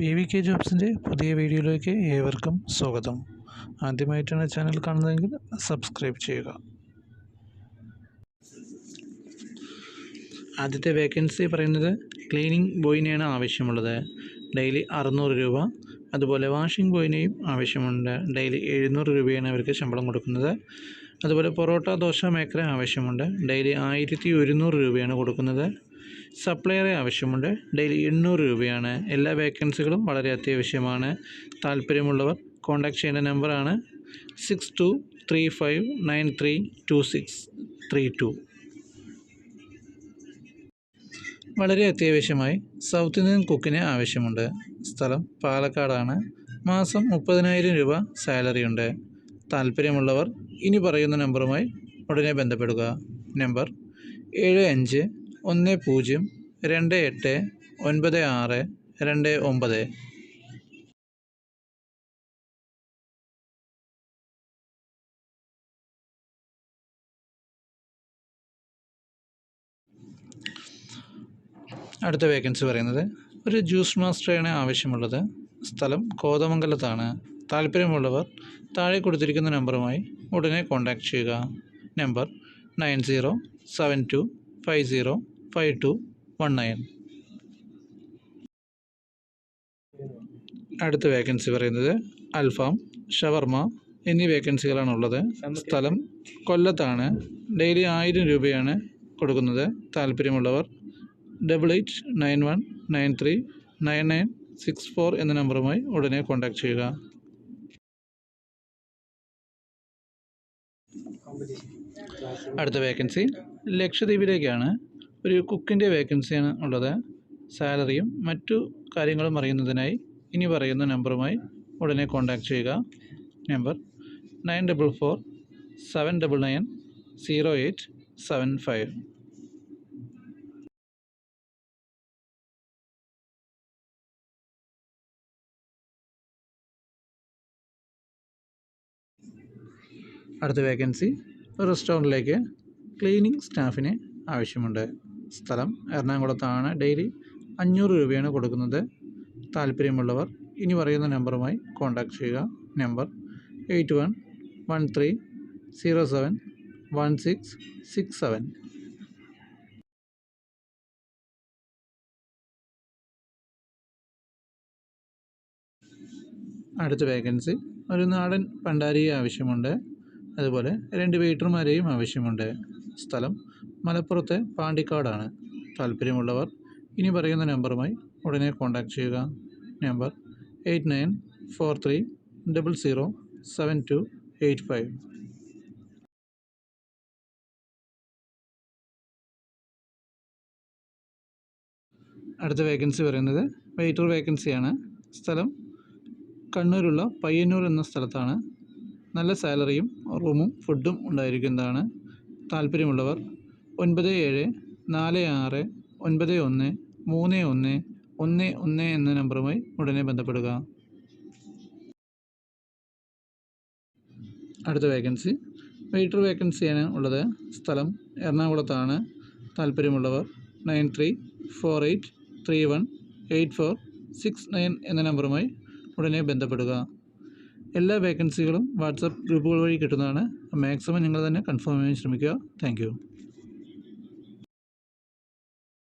P V K ജോബ്സിന്റെ പുതിയ വീഡിയോയിലേക്ക് ഏവർക്കും സ്വാഗതം. ആദ്യമായിട്ടാണ് ചാനൽ കാണുന്നതെങ്കിൽ സബ്സ്ക്രൈബ് ചെയ്യുക. ആദ്യത്തെ വേക്കൻസി പറയുന്നത് ക്ലീനിങ് ബോയിനെയാണ് ആവശ്യമുള്ളത്. ഡെയിലി അറുന്നൂറ് രൂപ. അതുപോലെ വാഷിംഗ് ബോയിനെയും ആവശ്യമുണ്ട്. ഡെയിലി എഴുന്നൂറ് രൂപയാണ് അവർക്ക് ശമ്പളം കൊടുക്കുന്നത്. അതുപോലെ പൊറോട്ട ദോശ മേക്കറെ ആവശ്യമുണ്ട്. ഡെയിലി ആയിരത്തി ഒരുന്നൂറ് രൂപയാണ് കൊടുക്കുന്നത്. സപ്ലയറെ ആവശ്യമുണ്ട്. ഡെയിലി എണ്ണൂറ് രൂപയാണ്. എല്ലാ വേക്കൻസികളും വളരെ അത്യാവശ്യമാണ്. താല്പര്യമുള്ളവർ കോൺടാക്ട് ചെയ്യേണ്ട നമ്പറാണ് six two three five nine three two six three two. വളരെ അത്യാവശ്യമായി സൗത്ത് ഇന്ത്യൻ കുക്കിന് ആവശ്യമുണ്ട്. സ്ഥലം പാലക്കാടാണ്. മാസം മുപ്പതിനായിരം രൂപ സാലറി ഉണ്ട് താല്പര്യമുള്ളവർ ഇനി പറയുന്ന നമ്പറുമായി ഉടനെ ബന്ധപ്പെടുക. നമ്പർ ഏഴ് അഞ്ച് ഒന്ന് പൂജ്യം രണ്ട് എട്ട് ഒൻപത് ആറ് രണ്ട് ഒമ്പത്. അടുത്ത വേക്കൻസി പറയുന്നത് ഒരു ജ്യൂസ് മാസ്റ്ററാണ് ആവശ്യമുള്ളത് സ്ഥലം കോതമംഗലത്താണ്. താല്പര്യമുള്ളവർ താഴെ കൊടുത്തിരിക്കുന്ന നമ്പറുമായി ഉടനെ കോൺടാക്റ്റ് ചെയ്യുക. Number nine zero seven two five zero five two one nine. അടുത്ത വേക്കൻസി പറയുന്നത് അൽഫാം ഷവർമ എന്നീ വേക്കൻസികളാണ് ഉള്ളത് സ്ഥലം കൊല്ലത്താണ്. ഡെയിലി ആയിരം രൂപയാണ് കൊടുക്കുന്നത്. താല്പര്യമുള്ളവർ double eight nine one nine three nine nine six four എന്ന നമ്പറുമായി ഉടനെ കോൺടാക്റ്റ് ചെയ്യുക. അടുത്ത വേക്കൻസി ലക്ഷദ്വീപിലേക്കാണ്. ഒരു കുക്കിന്റെ വേക്കൻസിയാണ് ഉള്ളത്. സാലറിയും മറ്റു കാര്യങ്ങളും അറിയുന്നതിനായി ഇനി പറയുന്ന നമ്പറുമായി ഉടനെ കോൺടാക്റ്റ് ചെയ്യുക. Number nine double four seven double nine zero eight seven five. അടുത്ത വേക്കൻസി റെസ്റ്റോറന്റിലേക്ക് ക്ലീനിങ് സ്റ്റാഫിന് ആവശ്യമുണ്ട്. സ്ഥലം എറണാകുളത്താണ്. ഡെയിലി അഞ്ഞൂറ് രൂപയാണ് കൊടുക്കുന്നത്. താല്പര്യമുള്ളവർ ഇനി പറയുന്ന നമ്പറുമായി കോൺടാക്ട് ചെയ്യുക. Number eight one one three zero seven one six six seven. അടുത്ത വേക്കൻസി ഒരു നാടൻ പണ്ടാരിയെ ആവശ്യമുണ്ട്. അതുപോലെ രണ്ട് വെയിറ്റർമാരെയും ആവശ്യമുണ്ട്. സ്ഥലം മലപ്പുറത്തെ പാണ്ടിക്കാടാണ്. താല്പര്യമുള്ളവർ ഇനി പറയുന്ന നമ്പറുമായി ഉടനെ കോൺടാക്റ്റ് ചെയ്യുക. Number eight nine four three double zero seven two eight five. അടുത്ത വേക്കൻസി വേക്കൻസിയാണ്. സ്ഥലം പയ്യന്നൂർ എന്ന സ്ഥലത്താണ്. നല്ല സാലറിയും റൂമും ഫുഡും ഉണ്ടായിരിക്കുന്നതാണ്. താല്പര്യമുള്ളവർ ഒൻപത് ഏഴ് നാല് ആറ് ഒൻപത് ഒന്ന് മൂന്ന് ഒന്ന് ഒന്ന് ഒന്ന് എന്ന നമ്പറുമായി ഉടനെ ബന്ധപ്പെടുക. അടുത്ത വേക്കൻസി. വെയിറ്റർ വേക്കൻസിയാണ് ഉള്ളത്. സ്ഥലം എറണാകുളത്താണ്. താല്പര്യമുള്ളവർ nine three four eight three one eight four six nine എന്ന നമ്പറുമായി ഉടനെ ബന്ധപ്പെടുക. എല്ലാ വേക്കൻസികളും വാട്സപ്പ് ഗ്രൂപ്പുകൾ വഴി കിട്ടുന്നതാണ്. മാക്സിമം നിങ്ങൾ തന്നെ കൺഫേം ചെയ്യാൻ ശ്രമിക്കുക. താങ്ക്